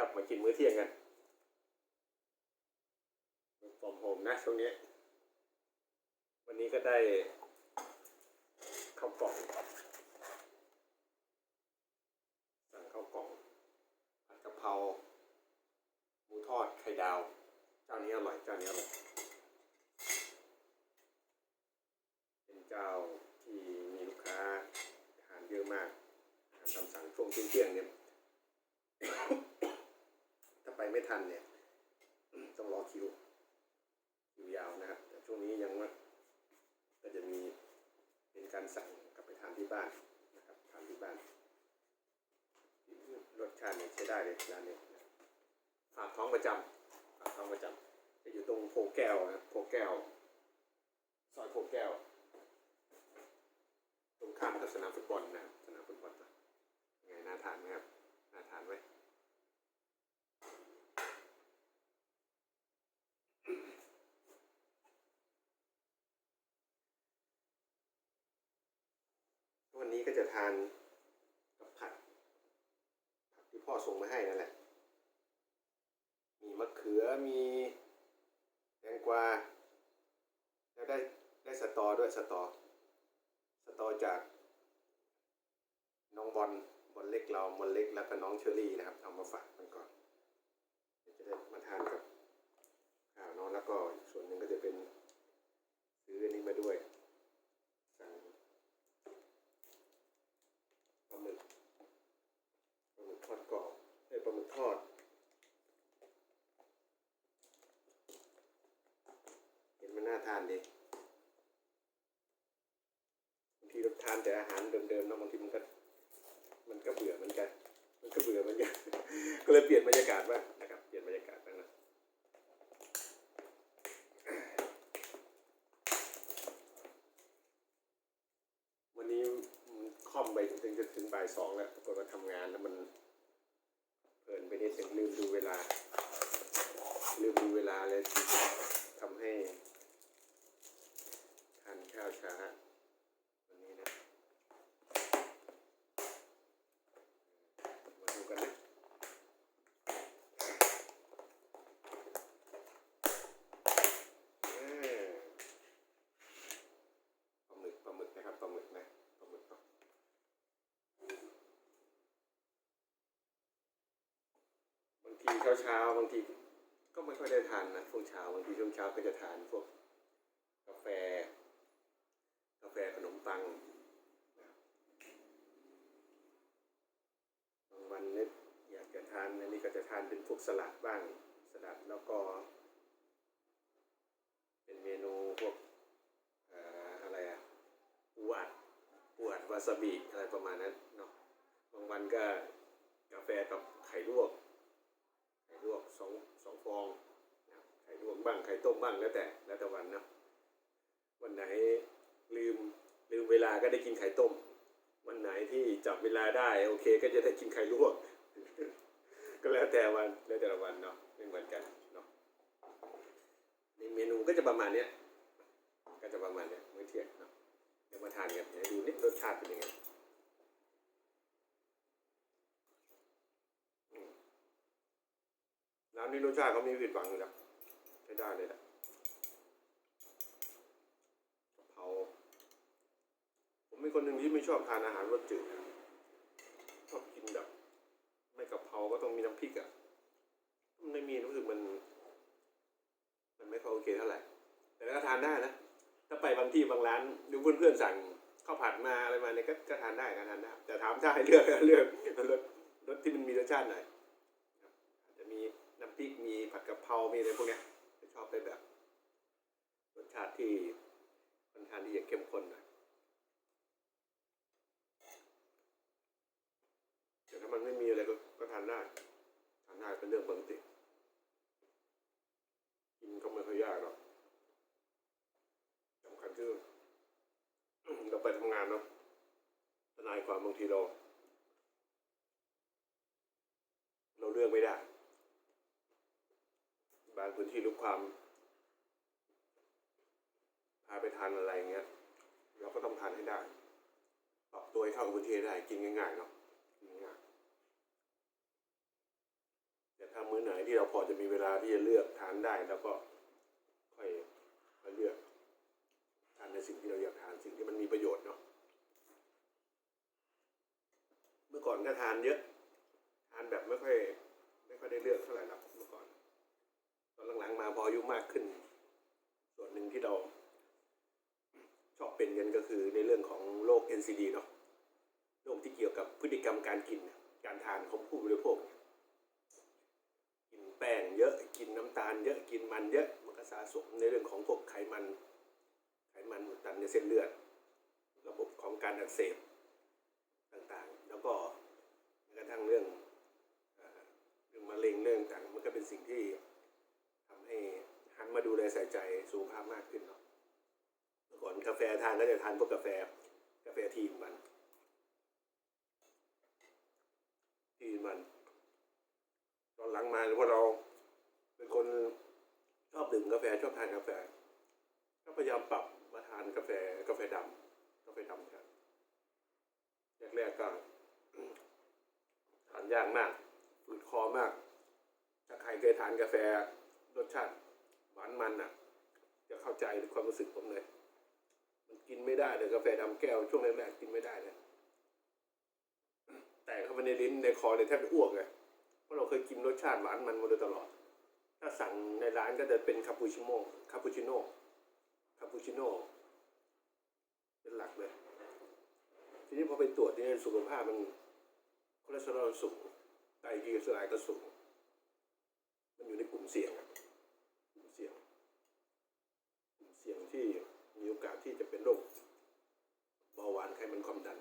ครับมากินมื้อเที่ยงกันฟอมโฮมนะช่วงนี้ วันนี้ก็ได้ข้าวกล่องสั่งข้าวกล่องผัดกะเพราหมูทอดไข่ดาวเจ้านี้อร่อยเจ้านี้อร่อยเป็นเจ้าที่มีลูกค้าทานเยอะมากอาหารตามสั่งช่วงเที่ยงเนี่ย ถ้าไปไม่ ทันเนี่ยต้องรอคิวคิวยาวนะครับ แต่ช่วงนี้ยังว่าก็จะมีเป็นการสั่งกลับไปทานที่บ้านนะครับทานที่บ้านรสชาติเนี่ยใช้ได้เลยร้านนี้ฝากท้องประจำฝากท้องประจำจะอยู่ตรงโพแก้วนะโพแก้วซอยโพแก้ว ตรงข้ามกับสนามฟุตบอลนะครับสนามฟุตบอลนะไงน่าทานไหมครับน่าทานไหม ก็จะทานกับผัดผักที่พ่อส่งมาให้นั่นแหละ มีมะเขือมีแตงกวาแล้วได้ได้สตอด้วยสตอ สตอจากน้องบอลบอลเล็กเราบอลเล็กแล้วก็น้องเชอรี่นะครับเอามาฝากมันก่อนจะได้มาทานกับข้าวเน้องแล้วก็อีกส่วนหนึ่งก็จะเป็นซื้ออันนี้มาด้วยสั่งปลาหมึกปลาหมึกทอดกรอบเอ้ยปลาหมึกทอด เห็นมันน่าทานดี บาง ทานแต่อาหารเดิมๆเนาะบางทีมันก็มันก็เบื่อเหมือนกัน มันก็เบื่อเหมือนกันก็เลยเปลี่ยนบรรยากาศบ้างนะครับ เปลี่ยนบรรยากาศบ้างนะวันนี้มันค่อมไปจนถึงจะถึงบ่ายสองแล้วปรากฏว่าทำงานแล้วมันเพลินไปนิดหนึ่งลืมดูเวลาลืมดูเวลาเลยทำให้ทานข้าวช้า วันนี้นะ มาดูกันนะอ่าปลาหมึกปลาหมึกนะครับปลาหมึกนะปลาหมึกเนาะบางที เช้าเช้าบางทีก็ไม่ค่อยได้ทานนะช่วงเช้าบางทีช่วงเช้าก็จะทานพวกกาแฟ กาแฟขนมปังบางวันนึกอยากจะทานอันนี้ก็จะทานเป็นพวกสลัดบ้างสลัดแล้วก็ เป็นเมนูพวกเอ่อะไรอะปูอัดปูอัดวาซาบิอะไรประมาณนั้นเนาะบางวันก็กาแฟกับไข่ลวก ลวกสองสองฟองนะไข่ลวกบ้างไข่ต้มบ้างแล้วแต่แล้วแต่วันนะวันไหนลืมลืมเวลาก็ได้กินไข่ต้ม วันไหนที่จับเวลาได้โอเค ก็จะได้กินไข่ลวก ก็แล้วแต่วันแล้วแต่ละวันเนาะไม่เหมือนกันเนาะในเมนูก็จะประมาณเนี้ยก็จะประมาณเนี้ยมื้อเที่ยงเนาะเดี๋ยวมาทานกันเดี๋ยวดูนี่รสชาติเป็นยังไงอืม ร้านนี้รสชาติเขาไม่ผิดหวังเลยนะใช้ได้เลยแหละกะเพราผมเป็นคนหนึ่งที่ไม่ชอบทานอาหารรสจืดนะชอบกินแบบ ไม่กะเพราก็ต้องมีน้ำพริกอะ่ะไม่มีรู้สึกมัน มันไม่ค่อยโอเคเท่าไหร่แต่ก็ทานได้นะถ้าไปบางที่บางร้านหรือเพื่อนๆสั่งข้าวผัดมาอะไรมาเนี่ยก็ก็ทานได้ก็ทานได้แต่ถามถ้าให้เลือกก็เลือกรสรสที่มันมีรสชาติหน่อยอาจจะมี พริกมีผัดกะเพรา มีอะไรพวกเนี้ยจะชอบไปแบบรสชาติที่ค่อนข้างที่จะเข้มข้นหน่อยแต่ถ้ามันไม่มีอะไรก็ก็ทานได้ทานได้เป็นเรื่องปกติกินก็ไม่ค่อยยากหรอกสำคัญคือเราไปทำงานเนาะทนายความบางทีเราเลือกไม่ได้ บาง พื้นที่ลูกความพาไปทานอะไรเงี้ย เราก็ต้องทานให้ได้ปรับตัวให้เข้ากับพื้นที่ได้กินง่ายๆเนาะกินง่ามื้อไหนที่เราพอจะมีเวลาที่จะเลือกทานได้แล้วก็ค่อยค่อยเลือกทานในสิ่งที่เราอยากทานสิ่งที่มันมีประโยชน์เนาะเมื่อก่อนก็ทานเยอะทานแบบไม่ค่อยไม่ค่อยได้เลือกเท่าไหร่หรอกเมื่อก่อน ตอน หลังๆมาพออายุมากขึ้น ส่วนหนึ่งที่เรา ชอบเป็นกันก็คือในเรื่องของโรค NCD เนาะโรคที่เกี่ยวกับพฤติกรรมการกิน การทานของผู้บริโภค กินแป้งเยอะกินน้ำตาลเยอะกินมันเยอะมันก็สะสมในเรื่องของพวกไขมัน ไขมันอุดตันในเส้นเลือด ระบบของการอักเสบต่างๆ แล้วก็กระทั่งเรื่องเรื่องมะเร็งเรื่องต่างมันก็เป็นสิ่งที่ มาดูแลใส่ใจสุขภาพมากขึ้นเนาะเมื่อก่อนกาแฟทานก็จะทานพวกกาแฟกาแฟทีนมัน ทีนมัน ตอนหลังมาพอเรา เป็นคนชอบดื่มกาแฟชอบทานกาแฟ ก็พยายามปรับมาทานกาแฟกาแฟดำกาแฟดำครับแรกๆก็ทานยากมากฝืดคอมาก ถ้าใครเคยทานกาแฟรสชาติ หวานมันอะ จะเข้าใจในความรู้สึกผมเลย มันกินไม่ได้เลยกาแฟดำแก้วช่วงแรกๆกินไม่ได้เลยแต่เข้าไปในลิ้นในคอเลยแทบจะอ้วกเลยเพราะเราเคยกินรสชาติหวานมันมาโดยตลอด ถ้าสั่งในร้านก็จะเป็นคาปูชิโน่คาปูชิโน่คาปูชิโน่เป็นหลักเลย ทีนี้พอไปตรวจเนี่ยสุขภาพมันคอเลสเตอรอลสูงไตรกลีเซอไรด์ก็สูงมันอยู่ในกลุ่มเสี่ยงอะกลุ่มเสี่ยง เสี่ยง ที่มีโอกาสที่จะเป็นโรคเบาหวานไขมันความดัน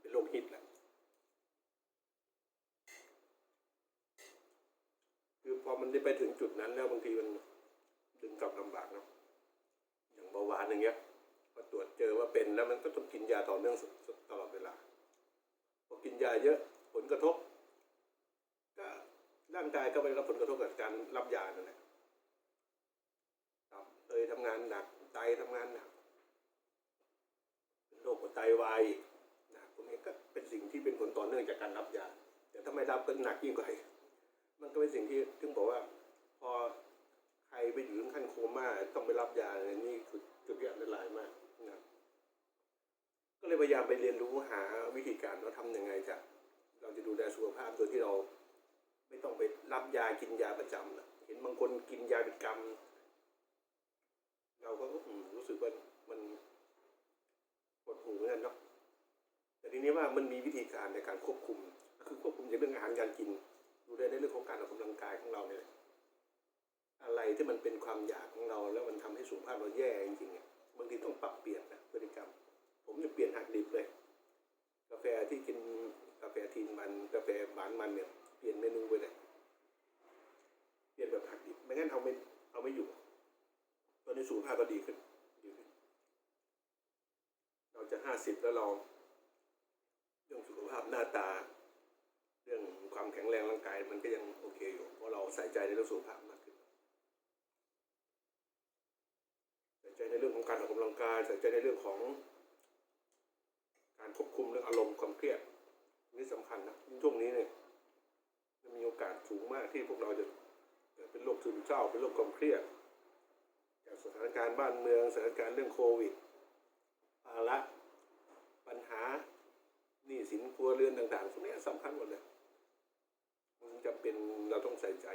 เป็นโรคฮิตแหละคือพอมันได้ไปถึงจุดนั้นแล้วบางทีมันดึงกลับลำบากเนาะอย่างเบาหวานอย่างเงี้ยพอตรวจเจอว่าเป็นแล้วมันก็ต้องกินยาต่อเนื่องตลอดเวลาพอกินยาเยอะผลกระทบก็ร่างกายก็ไปรับผลกระทบกับการรับยานั่นแหละ ตับเอยทำงานหนักไต ทำงานหนักเป็นโรคหัวใจวายนะพวกนี้ก็เป็นสิ่งที่เป็นผลต่อเนื่องจากการรับยา แต่ถ้าไม่รับก็หนักยิ่งกว่าอีกมันก็เป็นสิ่งที่ถึงบอกว่า พอใครไปอยู่ถึงขั้นโคม่าต้องไปรับยาเนี่ยนี่คือจุดที่อันตรายมากนะก็เลยพยายามไปเรียนรู้หาวิธีการว่าทำยังไงจะเราจะดูแลสุขภาพโดยที่เรา ไม่ต้องไปรับยากินยาประจำนะเห็นบางคนกินยาเป็นกรรม เราก็รู้สึกว่ามันปวดหูเหมือนกันเนาะแต่ทีนี้ว่ามันมีวิธีการในการควบคุมคือควบคุมในเรื่องอาหารการกิน ดูแลในเรื่องของการออกกำลังกายของเราเนี่ยอะไรที่มันเป็นความอยากของเรา แล้วมันทำให้สุขภาพเราแย่จริงๆเนี่ยบางทีต้องปรับเปลี่ยนนะพฤติกรรม ผมจะเปลี่ยนหักดิบเลย กาแฟที่กินกาแฟทีนมัน กาแฟหวานมันเนี่ยเปลี่ยนเมนูไปเลยเปลี่ยนแบบหักดิบไม่งั้นเอาไม่เอาไม่อยู่ ตอนนี้สุขภาพ ก็ดีขึ้นดีขึ้น เราจะห้าสิบแล้วเรา เรื่องสุขภาพหน้าตา เรื่องความแข็งแรงร่างกาย มันก็ยังโอเคอยู่ เพราะเราใส่ใจในเรื่องสุขภาพมากขึ้นใส่ใจในเรื่องของการออกกำลังกายใส่ใจในเรื่องของ การควบคุมเรื่องอารมณ์ความเครียดนี่สำคัญนะช่วงนี้เนี่ยมีโอกาสสูงมากที่พวกเราจะเป็นโรคซึมเศร้าเป็นโรคความเครียด สถานการณ์บ้านเมืองสถานการณ์เรื่องโควิดภาระปัญหาหนี้สินครัวเรือนต่างๆพวกนี้สำคัญหมดเลยมันจะเป็นเราต้องใส่ใจ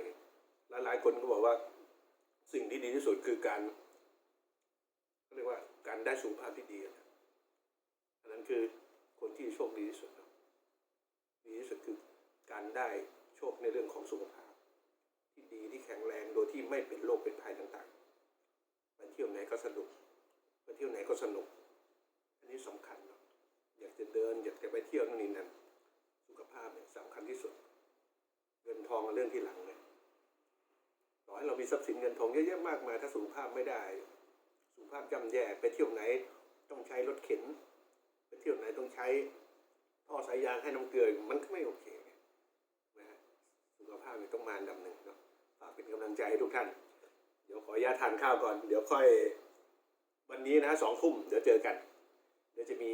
หลายๆคนก็บอกว่าสิ่งที่ดีที่สุดคือการเขาเรียกว่าการได้สุขภาพที่ดีอันนั้นคือคนที่โชคดีที่สุดนะดีที่สุดคือการได้โชคในเรื่องของสุขภาพ ที่ดีที่แข็งแรงโดยที่ไม่เป็นโรคเป็นภัยต่างๆ ไปเที่ยวไหนก็สนุก ไปเที่ยวไหนก็สนุก อันนี้สำคัญเนาะอยากจะเดินอยากจะไปเที่ยวนั่นนี่นั่นสุขภาพเนี่ยสำคัญที่สุด เงินทองเป็นเรื่องที่หลังเลยต่อให้เรามีทรัพย์สินเงินทองเยอะแยะมากมายถ้าสุขภาพไม่ได้ สุขภาพย่ำแย่ไปเที่ยวไหนต้องใช้รถเข็น ไปเที่ยวไหนต้องใช้ท่อสายยางให้น้ำเกลือมันก็ไม่โอเคนะฮะสุขภาพเนี่ยต้องมาอันดับหนึ่งเนาะฝากเป็นกำลังใจให้ทุกท่าน เดี๋ยวขออนุญาตทานข้าวก่อน เดี๋ยวค่อยวันนี้นะสองทุ่มเดี๋ยวเจอกัน เดี๋ยวจะมี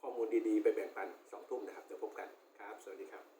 ข้อมูลดีๆ ไปแบ่งปันสองทุ่มนะครับเดี๋ยวพบกันครับ สวัสดีครับ